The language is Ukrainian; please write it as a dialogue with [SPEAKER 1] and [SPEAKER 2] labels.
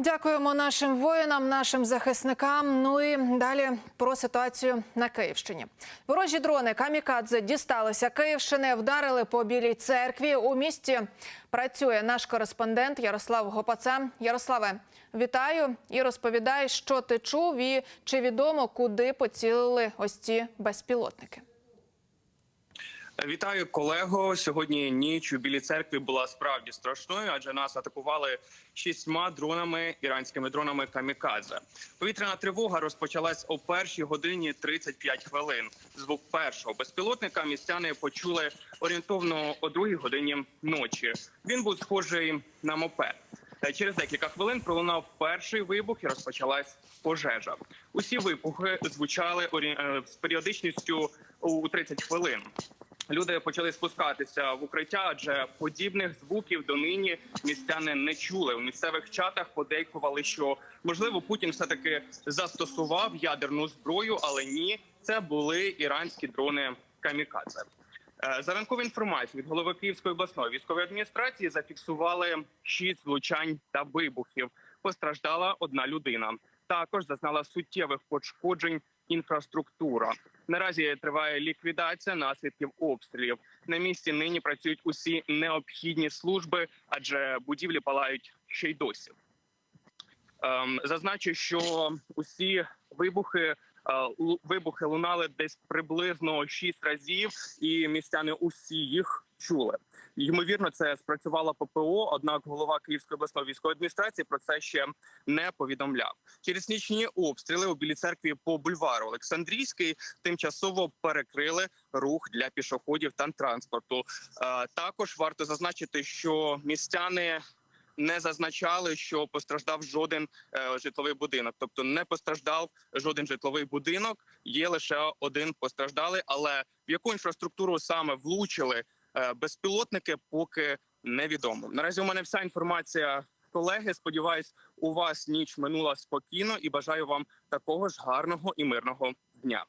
[SPEAKER 1] Дякуємо нашим воїнам, нашим захисникам. Ну і далі про ситуацію на Київщині. Ворожі дрони камікадзе дісталися Київщини, вдарили по білій церкві. У місті працює наш кореспондент Ярослав Гопаца. Ярославе, вітаю і розповідай, що ти чув і чи відомо, куди поцілили ось ці безпілотники.
[SPEAKER 2] Вітаю колего. Сьогодні ніч у білій церкві була справді страшною, адже нас атакували шістьма дронами іранськими дронами камікадзе. Повітряна тривога розпочалась о першій годині 35 хвилин. Звук першого безпілотника містяни почули орієнтовно о другій годині ночі. Він був схожий на мопед. Через декілька хвилин пролунав перший вибух і розпочалась пожежа. Усі вибухи звучали е, з періодичністю у 30 хвилин. Люди почали спускатися в укриття, адже подібних звуків донині містяни не чули. У місцевих чатах подейкували, що можливо Путін все таки застосував ядерну зброю, але ні, це були іранські дрони камікадзе. Е, За ранкову інформацію від голови Київської обласної військової адміністрації зафіксували шість влучань та вибухів. Постраждала одна людина. Також зазнала суттєвих пошкоджень інфраструктура. Наразі триває ліквідація наслідків обстрілів. На місці нині працюють усі необхідні служби, адже будівлі палають ще й досі. Ем, зазначу, що усі вибухи. е, Вибухи лунали десь приблизно шість разів, і містяни усі їх чули. Ймовірно, це спрацювало ППО. Однак голова Київської обласної військової адміністрації про це ще не повідомляв. Через нічні обстріли у білій церкві по бульвару Олександрійський тимчасово перекрили рух для пішоходів та транспорту. Е, Також варто зазначити, що містяни. Не зазначали, що постраждав жоден е, житловий будинок, тобто не постраждав жоден житловий будинок. Є лише один постраждалий, але в яку інфраструктуру саме влучили безпілотники, поки невідомо. Наразі у мене вся інформація. Колеги, сподіваюсь, у вас ніч минула спокійно і бажаю вам такого ж гарного і мирного дня.